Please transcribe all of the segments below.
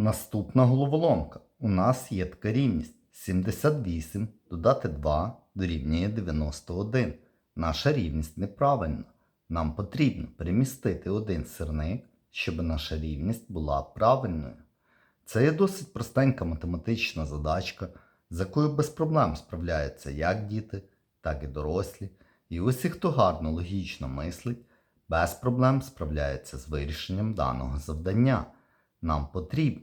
Наступна головоломка. У нас є така рівність 78 додати 2 дорівнює 91. Наша рівність неправильна. Нам потрібно перемістити один сирник, щоб наша рівність була правильною. Це є досить простенька математична задачка, з якою без проблем справляються як діти, так і дорослі. І усі, хто гарно логічно мислить, без проблем справляється з вирішенням даного завдання. Нам потрібно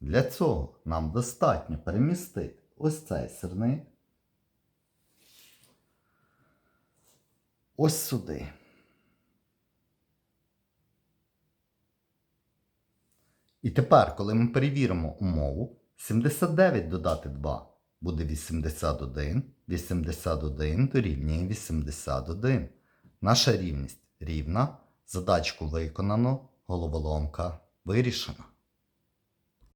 Для цього нам достатньо перемістити ось цей сирник ось сюди. І тепер, коли ми перевіримо умову, 79 додати 2 буде 81, 81 дорівнює 81. Наша рівність рівна, задачку виконано, головоломка вирішена.